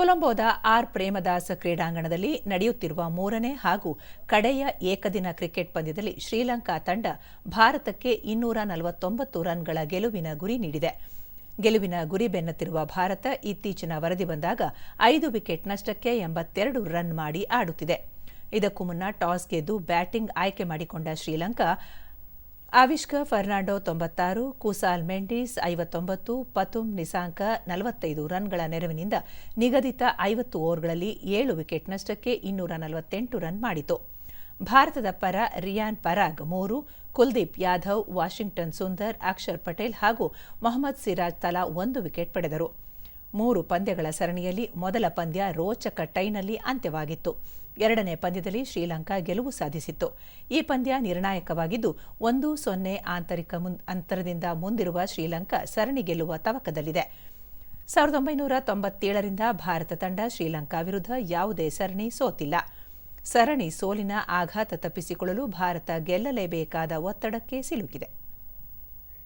ಕೊಲಂಬೋದ R Premadasa ಕ್ರೀಡಾಂಗಣದಲ್ಲಿ ನಡೆಯುತ್ತಿರುವ ಮೂರನೇ ಹಾಗೂ ಕಡೆಯ ಏಕದಿನ ಕ್ರಿಕೆಟ್ ಪಂದ್ಯದಲ್ಲಿ ಶ್ರೀಲಂಕಾ ತಂಡ ಭಾರತಕ್ಕೆ ಇನ್ನೂರ ನಲವತ್ತೊಂಬತ್ತು ರನ್ಗಳ ಗೆಲುವಿನ ಗುರಿ ನೀಡಿದೆ. ಗೆಲುವಿನ ಗುರಿ ಬೆನ್ನತ್ತಿರುವ ಭಾರತ ಇತ್ತೀಚಿನ ವರದಿ ಬಂದಾಗ ಐದು ವಿಕೆಟ್ ನಷ್ಟಕ್ಕೆ ಎಂಬತ್ತೆರಡು ರನ್ ಮಾಡಿ ಆಡುತ್ತಿದೆ. ಇದಕ್ಕೂ ಮುನ್ನ ಟಾಸ್ ಗೆದ್ದು ಬ್ಯಾಟಿಂಗ್ ಆಯ್ಕೆ ಮಾಡಿಕೊಂಡ ಶ್ರೀಲಂಕಾ ಆವಿಷ್ಕ ಫರ್ನಾಂಡೋ ತೊಂಬತ್ತಾರು, ಕುಸಾಲ್ ಮೆಂಡಿಸ್ ಐವತ್ತೊಂಬತ್ತು, ಪತುಮ್ ನಿಸಾಂಕ ನಲವತ್ತೈದು ರನ್ಗಳ ನೆರವಿನಿಂದ ನಿಗದಿತ ಐವತ್ತು ಓವರ್ಗಳಲ್ಲಿ ಏಳು ವಿಕೆಟ್ ನಷ್ಟಕ್ಕೆ ಇನ್ನೂರ ನಲವತ್ತೆಂಟು ರನ್ ಮಾಡಿತು. ಭಾರತದ ಪರ ರಿಯಾನ್ ಪರಾಗ್ ಮೂರು, ಕುಲ್ದೀಪ್ ಯಾದವ್, ವಾಷಿಂಗ್ಟನ್ ಸುಂದರ್, ಅಕ್ಷರ್ ಪಟೇಲ್ ಹಾಗೂ ಮೊಹಮ್ಮದ್ ಸಿರಾಜ್ ತಲಾ ಒಂದು ವಿಕೆಟ್ ಪಡೆದರು. ಮೂರು ಪಂದ್ಯಗಳ ಸರಣಿಯಲ್ಲಿ ಮೊದಲ ಪಂದ್ಯ ರೋಚಕ ಟೈನಲ್ಲಿ ಅಂತ್ಯವಾಗಿತ್ತು. ಎರಡನೇ ಪಂದ್ಯದಲ್ಲಿ ಶ್ರೀಲಂಕಾ ಗೆಲುವು ಸಾಧಿಸಿತ್ತು. ಈ ಪಂದ್ಯ ನಿರ್ಣಾಯಕವಾಗಿದ್ದು ಒಂದು ಸೊನ್ನೆ ಆಂತರಿಕ ಅಂತರದಿಂದ ಮುಂದಿರುವ ಶ್ರೀಲಂಕಾ ಸರಣಿ ಗೆಲ್ಲುವ ತವಕದಲ್ಲಿದೆ. ಸಾವಿರದ ಒಂಬೈನೂರ ತೊಂಬತ್ತೇಳರಿಂದ ಭಾರತ ತಂಡ ಶ್ರೀಲಂಕಾ ವಿರುದ್ಧ ಯಾವುದೇ ಸರಣಿ ಸೋತಿಲ್ಲ. ಸರಣಿ ಸೋಲಿನ ಆಘಾತ ತಪ್ಪಿಸಿಕೊಳ್ಳಲು ಭಾರತ ಗೆಲ್ಲಲೇಬೇಕಾದ ಒತ್ತಡಕ್ಕೆ ಸಿಲುಕಿದೆ.